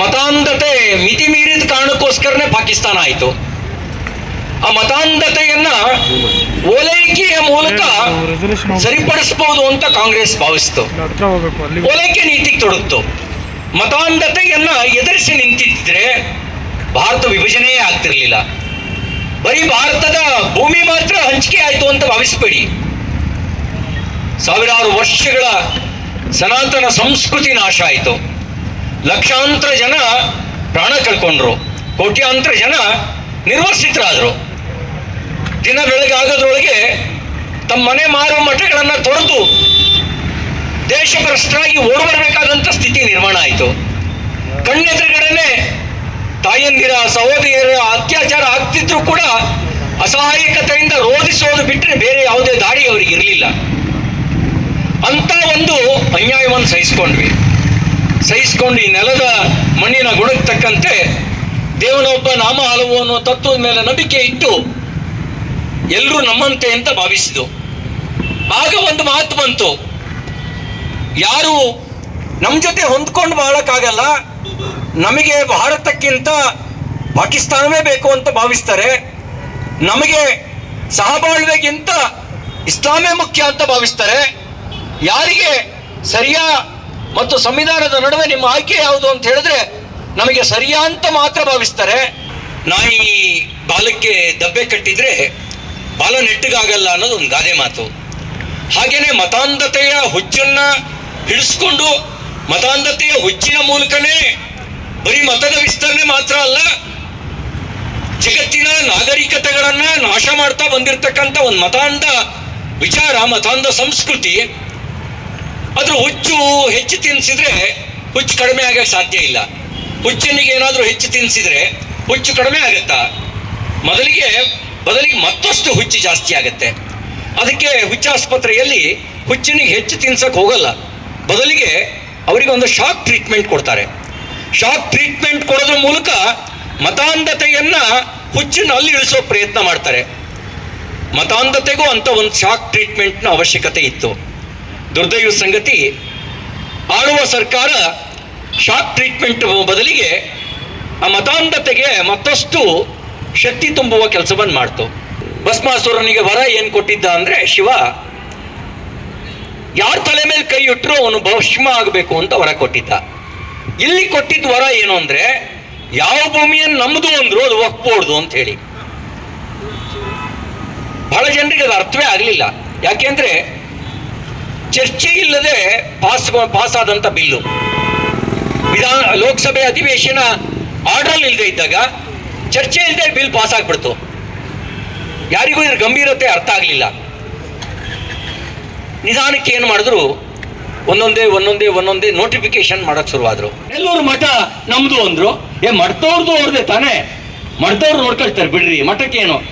ಮತಾಂಧತೆ ಮಿತಿ ಮೀರಿದ ಕಾರಣಕ್ಕೋಸ್ಕರನೇ ಪಾಕಿಸ್ತಾನ ಆಯಿತು. ಆ ಮತಾಂಧತೆಯನ್ನ ಓಲೈಕೆಯ ಮೂಲಕ ಸರಿಪಡಿಸಬಹುದು ಅಂತ ಕಾಂಗ್ರೆಸ್ ಭಾವಿಸ್ತು. ಓಲೈಕೆ ನೀತಿಗೆ ತೊಡಗ್ತು. ಮತಾಂಧತೆಯನ್ನ ಎದುರಿಸಿ ನಿಂತಿದ್ರೆ ಭಾರತ ವಿಭಜನೆಯೇ ಆಗ್ತಿರ್ಲಿಲ್ಲ. ಬರೀ ಭಾರತದ ಭೂಮಿ ಮಾತ್ರ ಹಂಚಿಕೆ ಆಯ್ತು ಅಂತ ಭಾವಿಸಬೇಡಿ. ಸಾವಿರಾರು ವರ್ಷಗಳ ಸನಾತನ ಸಂಸ್ಕೃತಿ ನಾಶ ಆಯಿತು. ಲಕ್ಷಾಂತರ ಜನ ಪ್ರಾಣ ಕಳ್ಕೊಂಡ್ರು, ಕೋಟ್ಯಾಂತರ ಜನ ನಿರ್ವಸಿತರಾದರು ದಿನ ಬೆಳಗಾಗೋದ್ರೊಳಗೆ ತಮ್ಮ ಮನೆ ಮಾರುವ ಮಠಗಳನ್ನು ತೊರೆದು ದೇಶಭ್ರಷ್ಟರಾಗಿ ಓಡಬರಬೇಕಾದಂಥ ಸ್ಥಿತಿ ನಿರ್ಮಾಣ ಆಯಿತು. ಕಣ್ಣೆದುರುಗಡೆನೆ ತಾಯಂದಿರ, ಸಹೋದರಿಯರ ಅತ್ಯಾಚಾರ ಆಗ್ತಿದ್ರು ಕೂಡ ಅಸಹಾಯಕತೆಯಿಂದ ರೋಧಿಸೋದು ಬಿಟ್ಟರೆ ಬೇರೆ ಯಾವುದೇ ದಾರಿ ಅವರಿಗೆ ಇರಲಿಲ್ಲ. ಅಂತ ಒಂದು ಅನ್ಯಾಯವನ್ನು ಸಹಿಸ್ಕೊಂಡ್ವಿ. ಸಹಿಸ್ಕೊಂಡು ಈ ನೆಲದ ಮಣ್ಣಿನ ಗುಣಕ್ಕೆ ತಕ್ಕಂತೆ ದೇವನೊಬ್ಬ ನಾಮ ಹಲವು ಅನ್ನೋ ತತ್ವದ ಮೇಲೆ ನಂಬಿಕೆ ಇಟ್ಟು ಎಲ್ಲರೂ ನಮ್ಮಂತೆ ಅಂತ ಭಾವಿಸಿದ್ದು. ಆಗ ಒಂದು ಮಾತು ಬಂತು. ಯಾರು ನಮ್ಮ ಜೊತೆ ಹೊಂದ್ಕೊಂಡು ಬಾಳಕ್ಕಾಗಲ್ಲ. ನಮಗೆ ಭಾರತಕ್ಕಿಂತ ಪಾಕಿಸ್ತಾನವೇ ಬೇಕು ಅಂತ ಭಾವಿಸ್ತಾರೆ. ನಮಗೆ ಸಹಬಾಳ್ವೆಗಿಂತ ಇಸ್ಲಾಮೇ ಮುಖ್ಯ ಅಂತ ಭಾವಿಸ್ತಾರೆ. ಯಾರಿಗೆ ಸರಿಯಾ ಮತ್ತು ಸಂವಿಧಾನದ ನಡುವೆ ನಿಮ್ಮ ಆಯ್ಕೆ ಯಾವುದು ಅಂತ ಹೇಳಿದ್ರೆ, ನಮಗೆ ಸರಿಯಾಂತ ಮಾತ್ರ ಭಾವಿಸ್ತಾರೆ. ನಾಯಿ ಬಾಲಕ್ಕೆ ದಬ್ಬೆ ಕಟ್ಟಿದ್ರೆ ಬಾಲ ನೆಟ್ಟಗಾಗಲ್ಲ ಅನ್ನೋದು ಒಂದು ಗಾದೆ ಮಾತು. ಹಾಗೇನೆ ಮತಾಂಧತೆಯ ಹುಚ್ಚನ್ನ ಹಿಡಿಸ್ಕೊಂಡು ಮತಾಂಧತೆಯ ಹುಚ್ಚಿನ ಮೂಲಕನೇ ಬರೀ ಮತದ ವಿಸ್ತರಣೆ ಮಾತ್ರ ಅಲ್ಲ, ಜಗತ್ತಿನ ನಾಗರಿಕತೆಗಳನ್ನ ನಾಶ ಮಾಡ್ತಾ ಬಂದಿರತಕ್ಕಂಥ ಒಂದು ಮತಾಂಧ ವಿಚಾರ, ಮತಾಂಧ ಸಂಸ್ಕೃತಿ ಅದ್ರ ಹುಚ್ಚು ಹೆಚ್ಚು ತಿನ್ಸಿದ್ರೆ ಹುಚ್ಚು ಕಡಿಮೆ ಆಗಕ್ಕೆ ಸಾಧ್ಯ ಇಲ್ಲ. ಹುಚ್ಚನಿಗೆ ಏನಾದರೂ ಹೆಚ್ಚು ತಿನ್ಸಿದ್ರೆ ಹುಚ್ಚು ಕಡಿಮೆ ಆಗುತ್ತಾ? ಮೊದಲಿಗೆ ಬದಲಿಗೆ ಮತ್ತಷ್ಟು ಹುಚ್ಚು ಜಾಸ್ತಿ ಆಗುತ್ತೆ. ಅದಕ್ಕೆ ಹುಚ್ಚಾಸ್ಪತ್ರೆಯಲ್ಲಿ ಹುಚ್ಚನಿಗೆ ಹೆಚ್ಚು ತಿನ್ಸಕ್ಕೆ ಹೋಗಲ್ಲ. ಬದಲಿಗೆ ಅವರಿಗೆ ಒಂದು ಶಾಕ್ ಟ್ರೀಟ್ಮೆಂಟ್ ಕೊಡ್ತಾರೆ. ಶಾಕ್ ಟ್ರೀಟ್ಮೆಂಟ್ ಕೊಡೋದ್ರ ಮೂಲಕ ಮತಾಂಧತೆಯನ್ನು ಹುಚ್ಚನ್ನು ಅಲ್ಲಿ ಇಳಿಸೋ ಪ್ರಯತ್ನ ಮಾಡ್ತಾರೆ. ಮತಾಂಧತೆಗೂ ಅಂತ ಒಂದು ಶಾಕ್ ಟ್ರೀಟ್ಮೆಂಟ್ನ ಅವಶ್ಯಕತೆ ಇತ್ತು. ದುರ್ದೈವ ಸಂಗತಿ, ಆಳುವ ಸರ್ಕಾರ ಶಾಕ್ ಟ್ರೀಟ್ಮೆಂಟ್ ಬದಲಿಗೆ ಆ ಮತಾಂಧತೆಗೆ ಮತ್ತಷ್ಟು ಶಕ್ತಿ ತುಂಬುವ ಕೆಲಸವನ್ನು ಮಾಡ್ತು. ಭಸ್ಮಾಸುರನಿಗೆ ವರ ಏನು ಕೊಟ್ಟಿದ್ದ ಅಂದರೆ, ಶಿವ, ಯಾರ ತಲೆ ಮೇಲೆ ಕೈ ಇಟ್ಟರು ಅವನು ಭಸ್ಮ ಆಗಬೇಕು ಅಂತ ವರ ಕೊಟ್ಟಿದ್ದ. ಇಲ್ಲಿ ಕೊಟ್ಟಿದ್ದ ವರ ಏನು ಅಂದರೆ, ಯಾವ ಭೂಮಿಯನ್ನು ನಮ್ಮದು ಅಂದ್ರು ಅದು ಒಪ್ಪಬಾರ್ದು ಅಂತ ಹೇಳಿ. ಬಹಳ ಜನರಿಗೆ ಅದು ಅರ್ಥವೇ ಆಗಲಿಲ್ಲ. ಯಾಕೆಂದ್ರೆ ಚರ್ಚೆ ಇಲ್ಲದೆ ಪಾಸ್ ಪಾಸ್ ಆದಂತ ಬಿಲ್ಲು. ವಿಧಾನ, ಲೋಕಸಭೆ ಅಧಿವೇಶನ ಆರ್ಡರ್ ಇಲ್ಲದೆ ಇದ್ದಾಗ ಚರ್ಚೆ ಇಲ್ಲದೆ ಬಿಲ್ ಪಾಸ್ ಆಗ್ಬಿಡ್ತು. ಯಾರಿಗೂ ಇದ್ರ ಗಂಭೀರತೆ ಅರ್ಥ ಆಗಲಿಲ್ಲ. ನಿಧಾನಕ್ಕೆ ಏನು ಮಾಡಿದ್ರು? ಒಂದೊಂದೇ ಒಂದೊಂದೇ ಒಂದೊಂದೇ ನೋಟಿಫಿಕೇಶನ್ ಮಾಡಕ್ ಶುರುವಾದ್ರು. ಎಲ್ಲರ ಮಠ ನಮ್ದು ಅಂದ್ರು. ಏ ಮಠದವ್ರದ್ದು ಅವ್ರದ್ದೇ ತಾನೇ? ಮಠದವ್ರು ನೋಡ್ಕೊಳ್ತಾರೆ ಬಿಡ್ರಿ. ಮಠಕ್ಕೇನು?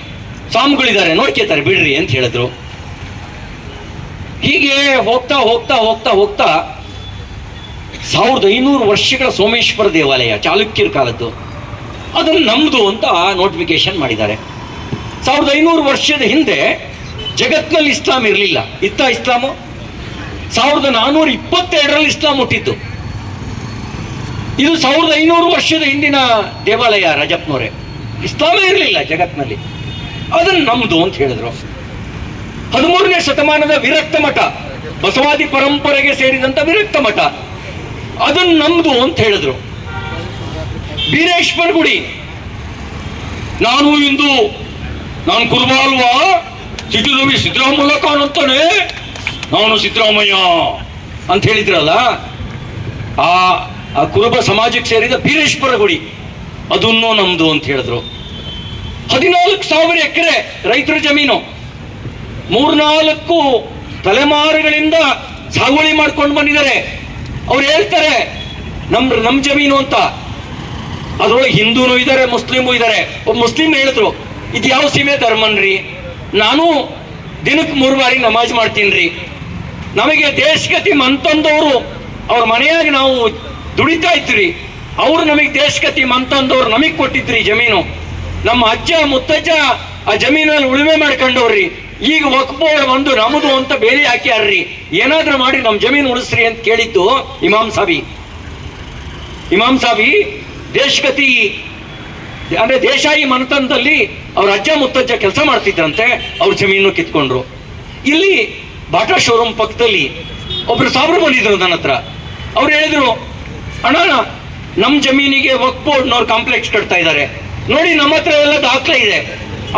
ಸ್ವಾಮಿಗಳಿದ್ದಾರೆ ನೋಡ್ಕೇತಾರೆ ಬಿಡ್ರಿ ಅಂತ ಹೇಳಿದ್ರು. ಹೀಗೆ ಹೋಗ್ತಾ ಹೋಗ್ತಾ ಹೋಗ್ತಾ ಹೋಗ್ತಾ ಸಾವಿರದ ಐನೂರು ವರ್ಷಗಳ ಸೋಮೇಶ್ವರ ದೇವಾಲಯ, ಚಾಲುಕ್ಯರ ಕಾಲದ್ದು. ಅದನ್ನು ನಮ್ದು ಅಂತ ನೋಟಿಫಿಕೇಶನ್ ಮಾಡಿದ್ದಾರೆ. ಸಾವಿರದ ಐನೂರು ವರ್ಷದ ಹಿಂದೆ ಜಗತ್ನಲ್ಲಿ ಇಸ್ಲಾಂ ಇರಲಿಲ್ಲ. ಇತ್ತ ಇಸ್ಲಾಮು? ಸಾವಿರದ ನಾನ್ನೂರ ಇಪ್ಪತ್ತೆರಡರಲ್ಲಿ ಇಸ್ಲಾಂ ಹುಟ್ಟಿದ್ದು ಇದು ಸಾವಿರದ ಐನೂರು ವರ್ಷದ ಹಿಂದಿನ ದೇವಾಲಯ ರಜಪ್ನೋರೆ ಇಸ್ಲಾಮೇ ಇರಲಿಲ್ಲ ಜಗತ್ನಲ್ಲಿ. ಅದನ್ನು ನಮ್ದು ಅಂತ ಹೇಳಿದ್ರು. ಹದಿಮೂರನೇ ಶತಮಾನದ ವಿರಕ್ತ ಮಠ, ಬಸವಾದಿ ಪರಂಪರೆಗೆ ಸೇರಿದಂತ ವಿರಕ್ತ ಮಠ. ಅದನ್ನು ನಮ್ದು ಅಂತ ಹೇಳಿದ್ರು. ಬೀರೇಶ್ವರ ಗುಡಿ. ನಾನು ಇಂದು, ನಾನು ಕುರುಬ ಅಲ್ವಾ ಸಿದ್ದರವಿ ಸಿದ್ದರಾಮಯ್ಯ ಕಾಣುತ್ತಾನೆ ನಾನು ಸಿದ್ದರಾಮಯ್ಯ ಅಂತ ಹೇಳಿದ್ರಲ್ಲ, ಆ ಆ ಕುರುಬ ಸಮಾಜಕ್ಕೆ ಸೇರಿದ ಬೀರೇಶ್ವರ ಗುಡಿ, ಅದನ್ನೂ ನಮ್ದು ಅಂತ ಹೇಳಿದ್ರು. ಹದಿನಾಲ್ಕು ಸಾವಿರ ಎಕರೆ ರೈತರ ಜಮೀನು. ಮೂರ್ನಾಲ್ಕು ತಲೆಮಾರುಗಳಿಂದ ಸಾಗುವಳಿ ಮಾಡ್ಕೊಂಡು ಬಂದಿದ್ದಾರೆ. ಅವ್ರು ಹೇಳ್ತಾರೆ, ನಮ್ ನಮ್ ಜಮೀನು ಅಂತ. ಅದ್ರೊಳಗೆ ಹಿಂದೂನು ಇದ್ದಾರೆ, ಮುಸ್ಲಿಮು ಇದ್ದಾರೆ. ಒಬ್ಬ ಮುಸ್ಲಿಂ ಹೇಳಿದ್ರು, ಇದು ಯಾವ ಸೀಮೆ ಧರ್ಮನ್ರಿ ನಾನು ದಿನಕ್ಕೆ ಮೂರು ಬಾರಿ ನಮಾಜ್ ಮಾಡ್ತೀನಿ ರೀ. ನಮಗೆ ದೇಶಗತಿ ಮಂತಂದವರು ಅವ್ರ ಮನೆಯಾಗಿ ನಾವು ದುಡಿತಾ ಇದ್ರಿ ಅವ್ರು ನಮಗೆ ದೇಶಗತಿ ಮಂತಂದವ್ರು ನಮಗೆ ಕೊಟ್ಟಿದ್ರಿ ಜಮೀನು. ನಮ್ಮ ಅಜ್ಜ, ಮುತ್ತಜ್ಜ ಆ ಜಮೀನಲ್ಲಿ ಉಳುಮೆ ಮಾಡ್ಕೊಂಡವ್ರಿ ಈಗ ಒಕ್ಬೋಳ ಬಂದು ನಮ್ಮದು ಅಂತ ಬೇರೆ ಹಾಕ್ಯಾರ್ರಿ ಏನಾದ್ರೂ ಮಾಡಿ ನಮ್ಮ ಜಮೀನು ಉಳಿಸ್ರಿ ಅಂತ ಕೇಳಿದ್ದು ಇಮಾಮ್ ಸಾಬಿ. ಇಮಾಮ್ ಸಾಬಿ ದೇಶಗತಿ, ಅಂದ್ರೆ ದೇಶಾಯಿ ಮನತನದಲ್ಲಿ ಅವ್ರ ಅಜ್ಜ ಮುತ್ತಜ್ಜ ಕೆಲಸ ಮಾಡ್ತಿದ್ರಂತೆ, ಅವ್ರ ಜಮೀನು ಕಿತ್ಕೊಂಡ್ರು. ಇಲ್ಲಿ ಬಾಟಾ ಶೋರೂಮ್ ಪಕ್ಕದಲ್ಲಿ ಒಬ್ರು ಸಾಬ್ರು ಬಂದಿದ್ರು ನನ್ನ ಹತ್ರ. ಅವ್ರು ಹೇಳಿದ್ರು, ಅಣ್ಣ ನಮ್ಮ ಜಮೀನಿಗೆ ವಕ್ ಕಾಂಪ್ಲೆಕ್ಸ್ ಕಟ್ತಾ ಇದ್ದಾರೆ ನೋಡಿ, ನಮ್ಮ ಹತ್ರ ಎಲ್ಲ ದಾಖಲೆ ಇದೆ.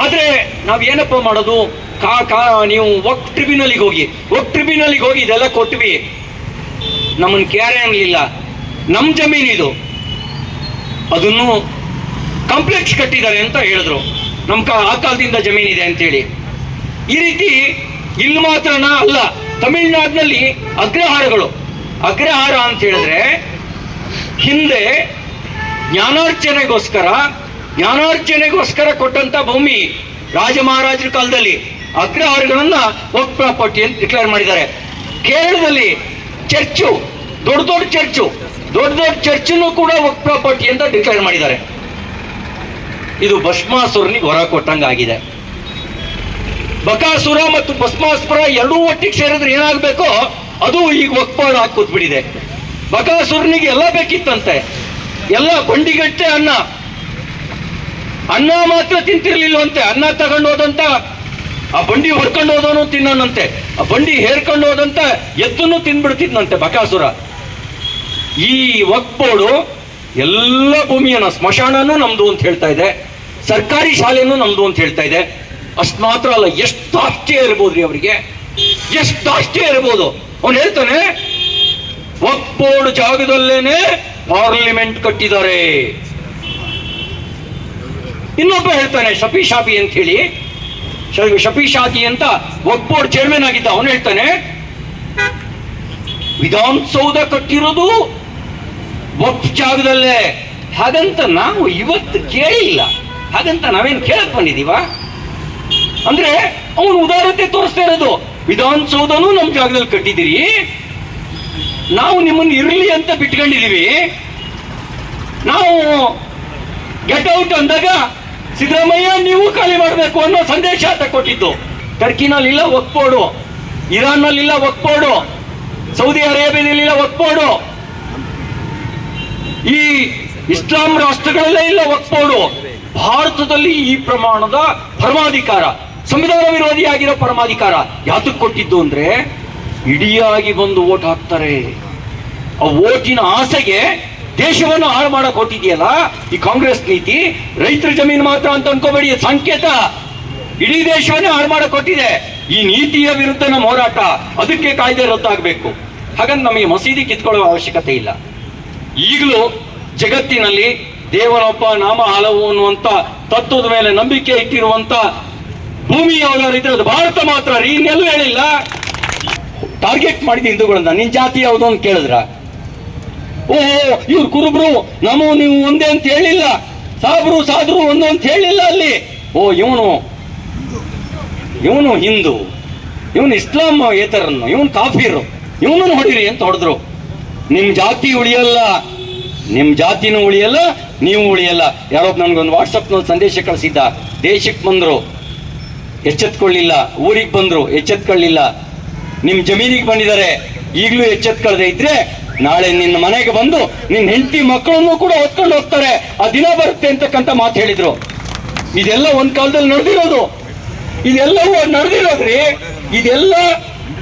ಆದ್ರೆ ನಾವ್ ಏನಪ್ಪ ಮಾಡೋದು? ಕಾ ಕಾ, ನೀವು ವಕ್ ಟ್ರಿಬ್ಯುನಲ್ಗೆ ಹೋಗಿ ವಕ್ ಟ್ರಿಬ್ಯುನಲ್ಗೆ ಹೋಗಿ ಇದೆಲ್ಲ ಕೊಟ್ವಿ. ನಮ್ಮನ್ನು ಕ್ಯಾರೆ ಅನ್ನಲಿಲ್ಲ ನಮ್ಮ ಜಮೀನಿದು ಅದನ್ನು ಕಾಂಪ್ಲೆಕ್ಸ್ ಕಟ್ಟಿದ್ದಾರೆ ಅಂತ ಹೇಳಿದ್ರು. ನಮ್ಮ ಕಾ, ಆ ಕಾಲದಿಂದ ಜಮೀನಿದೆ ಅಂತೇಳಿ. ಈ ರೀತಿ ಇಲ್ಲಿ ಮಾತ್ರನ ಅಲ್ಲ, ತಮಿಳುನಾಡಿನಲ್ಲಿ ಅಗ್ರಹಾರಗಳು. ಅಗ್ರಹಾರ ಅಂತ ಹೇಳಿದ್ರೆ, ಹಿಂದೆ ಜ್ಞಾನಾರ್ಚನೆಗೋಸ್ಕರ ಜ್ಞಾನಾರ್ಚನೆಗೋಸ್ಕರ ಕೊಟ್ಟಂತ ಭೂಮಿ ರಾಜ ಮಹಾರಾಜರ ಕಾಲದಲ್ಲಿ. ಅಗ್ರಹಾರಗಳನ್ನ ವಕ್ ಪ್ರಾಪರ್ಟಿ ಅಂತ ಡಿಕ್ಲೇರ್ ಮಾಡಿದ್ದಾರೆ. ಕೇರಳದಲ್ಲಿ ಚರ್ಚು, ದೊಡ್ಡ ದೊಡ್ಡ ಚರ್ಚು, ದೊಡ್ಡ ದೊಡ್ಡ ಚರ್ಚನ್ನು ಕೂಡ ವಕ್ ಪ್ರಾಪರ್ಟಿ ಅಂತ ಡಿಕ್ಲೇರ್ ಮಾಡಿದ್ದಾರೆ. ಇದು ಭಸ್ಮಾಸುರನಿಗೆ ಹೊರ ಕೊಟ್ಟಂಗಾಗಿದೆ. ಬಕಾಸುರ ಮತ್ತು ಭಸ್ಮಾಸುರ ಎರಡೂ ಒಟ್ಟಿಗೆ ಸೇರಿದ್ರೆ ಏನಾಗಬೇಕೋ ಅದು ಈಗ ಒಕ್ಪಾಡು ಹಾಕಿ ಕೂತ್ಬಿಟ್ಟಿದೆ ಬಕಾಸುರನಿಗೆ ಎಲ್ಲ ಬೇಕಿತ್ತಂತೆ. ಎಲ್ಲ ಬಂಡಿಗಟ್ಟೆ ಅನ್ನ. ಅನ್ನ ಮಾತ್ರ ತಿಂತಿರ್ಲಿಲ್ವಂತೆ, ಅನ್ನ ತಗೊಂಡು ಹೋದಂತ ಆ ಬಂಡಿ ಹೊರ್ಕೊಂಡು ಹೋದವನು ತಿನ್ನನಂತೆ. ಆ ಬಂಡಿ ಹೇರ್ಕೊಂಡು ಹೋದಂತ ಎತ್ತನ್ನು ತಿನ್ಬಿಡ್ತಿದ್ನಂತೆ ಬಕಾಸುರ. ಈ ವಕ್ ಬೋರ್ಡು ಎಲ್ಲ ಭೂಮಿಯನ್ನ ಸ್ಮಶಾನನೂ ನಮ್ದು ಅಂತ ಹೇಳ್ತಾ ಇದೆ. ಸರ್ಕಾರಿ ಶಾಲೆನೂ ನಮ್ದು ಅಂತ ಹೇಳ್ತಾ ಇದೆ. ಅಷ್ಟು ಮಾತ್ರ ಅಲ್ಲ, ಎಷ್ಟು ಆಶ್ಚರ್ಯ ಇರ್ಬೋದ್ರಿ ಅವರಿಗೆ. ಎಷ್ಟು ಆಶ್ಚರ್ಯ ಇರ್ಬೋದು. ಅವನು ಹೇಳ್ತಾನೆ ವಕ್ ಜಾಗದಲ್ಲೇನೆ ಪಾರ್ಲಿಮೆಂಟ್ ಕಟ್ಟಿದ್ದಾರೆ. ಇನ್ನೊಬ್ಬ ಹೇಳ್ತಾನೆ ಶಫಿ ಶಾಪಿ ಅಂತ ಹೇಳಿ. ಶ- ಶಫಿ ಶಾದಿ ಅಂತ ವಕ್ ಚೇರ್ಮನ್ ಆಗಿದ್ದ ಅವನು ಹೇಳ್ತಾನೆ, ವಿಧಾನಸೌಧ ಕಟ್ಟಿರೋದು ವಕ್ ಜಾಗದಲ್ಲೇ. ಹಾಗಂತ ನಾವು ಇವತ್ತು ಕೇಳಿಲ್ಲ. ಹಾಗಂತ ನಾವೇನು ಕೇಳಕ್ ಬಂದಿದೀವ ಅಂದ್ರೆ ಅವನು ಉದಾರತೆ ತೋರಿಸ್ತಾ ಇರೋದು, ವಿಧಾನಸೌಧನೂ ನಮ್ಮ ಜಾಗದಲ್ಲಿ ಕಟ್ಟಿದಿರಿ ನಾವು ನಿಮ್ಮನ್ನು ಇರಲಿ ಅಂತ ಬಿಟ್ಕೊಂಡಿದೀವಿ ನಾವು ಗೆಟ್ ಔಟ್ ಅಂದಾಗ ಸಿದ್ದರಾಮಯ್ಯ, ನೀವು ಖಾಲಿ ಮಾಡಬೇಕು ಅನ್ನೋ ಸಂದೇಶ ಅಂತ ಕೊಟ್ಟಿದ್ದು ಟರ್ಕಿನಲ್ಲಿ ಇಲ್ಲ ಒಕ್ಬೋಡು ಇರಾನ್ನಲ್ಲಿ ಇಲ್ಲ ಒಕ್ಬೋಡು ಸೌದಿ ಅರೇಬಿಯಾದಲ್ಲಿ ಇಲ್ಲ ಒಕ್ಬೋಡು ಈ ಇಸ್ಲಾಂ ರಾಷ್ಟ್ರಗಳಲ್ಲೇ ಇಲ್ಲ ಒಕ್ಬೋಡು ಭಾರತದಲ್ಲಿ ಈ ಪ್ರಮಾಣದ ಪರಮಾಧಿಕಾರ, ಸಂವಿಧಾನ ವಿರೋಧಿಯಾಗಿರೋ ಪರಮಾಧಿಕಾರ ಯಾತಕ್ಕೆ ಕೊಟ್ಟಿದ್ದು ಅಂದ್ರೆ ಇಡಿಯಾಗಿ ಬಂದು ಓಟ್ ಹಾಕ್ತಾರೆ. ಆ ಓಟಿನ ಆಸೆಗೆ ದೇಶವನ್ನು ಹಾಳು ಮಾಡಕ್ ಹೊಟ್ಟಿದೆಯಲ್ಲ ಈ ಕಾಂಗ್ರೆಸ್ ನೀತಿ, ರೈತರ ಜಮೀನು ಮಾತ್ರ ಅಂತ ಅನ್ಕೋಬೇಡಿ ಸಂಕೇತ ಇಡೀ ದೇಶವನ್ನೇ ಹಾಳು ಮಾಡಕ್ ಕೊಟ್ಟಿದೆ ಈ ನೀತಿಯ ವಿರುದ್ಧ ನಮ್ಮ ಹೋರಾಟ, ಅದಕ್ಕೆ ಕಾಯ್ದೆ ರದ್ದಾಗಬೇಕು. ಹಾಗಂತ ನಮಗೆ ಮಸೀದಿ ಕಿತ್ಕೊಳ್ಳೋ ಅವಶ್ಯಕತೆ ಇಲ್ಲ. ಈಗಲೂ ಜಗತ್ತಿನಲ್ಲಿ ದೇವರೊಬ್ಬ ನಾಮ ಹಲವು ಅನ್ನುವಂತ ತತ್ವದ ಮೇಲೆ ನಂಬಿಕೆ ಇಟ್ಟಿರುವಂತ ಭೂಮಿ ಯಾವ್ದಾದ್ರು ಇದ್ರೆ ಅದು ಭಾರತ ಮಾತ್ರ ರೀ, ಇನ್ನೆಲ್ಲೂ ಹೇಳಿಲ್ಲ. ಟಾರ್ಗೆಟ್ ಮಾಡಿದ ಹಿಂದೂಗಳನ್ನ ನಿನ್ ಜಾತಿ ಯಾವುದು ಅಂತ ಕೇಳಿದ್ರ? ಓ, ಇವ್ರು ಕುರುಬ್ರು, ನಮೋ ನೀವು ಒಂದೇ ಅಂತ ಹೇಳಿಲ್ಲ. ಸಾಬ್ರು, ಸಾದ್ರು ಒಂದು ಅಂತ ಹೇಳಿಲ್ಲ ಅಲ್ಲಿ. ಓ, ಇವನು ಇವನು ಹಿಂದೂ. ಇವನು ಇಸ್ಲಾಂ ಏತರನ್ನು, ಇವನು ಕಾಫಿರು. ಇವನನ್ನು ಹೊಡಿರಿ ಅಂತ ಹೊಡೆದ್ರು. ನಿಮ್ಮ ಜಾತಿ ಉಳಿಯಲ್ಲ ನಿಮ್ಮ ಜಾತಿನೂ ಉಳಿಯಲ್ಲ, ನೀವು ಉಳಿಯಲ್ಲ. ಯಾರೋ ನನ್ಗೊಂದು ವಾಟ್ಸಪ್ನಲ್ಲಿ ಸಂದೇಶ ಕಳಿಸಿದ್ದ. ದೇಶಕ್ಕೆ ಬಂದರು, ಎಚ್ಚೆತ್ಕೊಳ್ಳಿಲ್ಲ. ಊರಿಗೆ ಬಂದ್ರು, ಎಚ್ಚೆತ್ಕೊಳ್ಳಿಲ್ಲ. ನಿಮ್ಮ ಜಮೀನಿಗೆ ಬಂದಿದ್ದಾರೆ, ಈಗಲೂ ಎಚ್ಚೆತ್ಕೊಳ್ಳದೆ ಇದ್ರೆ ನಾಳೆ ನಿನ್ನ ಮನೆಗೆ ಬಂದು ನಿನ್ನ ಹೆಂಡತಿ ಮಕ್ಕಳನ್ನು ಕೂಡ ಹೊತ್ಕೊಂಡು ಹೋಗ್ತಾರೆ. ಆ ದಿನ ಬರುತ್ತೆ ಅಂತಕ್ಕಂಥ ಮಾತು ಹೇಳಿದ್ರು. ಇದೆಲ್ಲ ಒಂದ್ ಕಾಲದಲ್ಲಿ ನಡೆದಿರೋದು. ಇದೆಲ್ಲವೂ ನಡೆದಿರೋದ್ರಿ. ಇದೆಲ್ಲ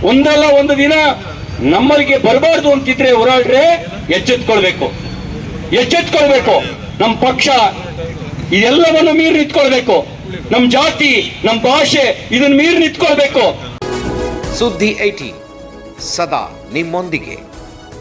ಒಂದಲ್ಲ ಒಂದು ದಿನ ನಮ್ಮಲ್ಲಿಗೆ ಬರಬಾರ್ದು ಅಂತಿದ್ರೆ ಹೋರಾಡ್ರೆ ಎಚ್ಚೆತ್ಕೊಳ್ಬೇಕು. ಎಚ್ಚೆತ್ಕೊಳ್ಬೇಕು. ನಮ್ಮ ಪಕ್ಷ ಇದೆಲ್ಲವನ್ನು ಮೀರಿ ನಿಂತ್ಕೊಳ್ಬೇಕು. ನಮ್ಮ ಜಾತಿ ನಮ್ಮ ಭಾಷೆ ಇದನ್ನ ಮೀರಿ ನಿಂತ್ಕೊಳ್ಬೇಕು. ಸುದ್ದಿ ಐಟಿ ಸದಾ ನಿಮ್ಮೊಂದಿಗೆ.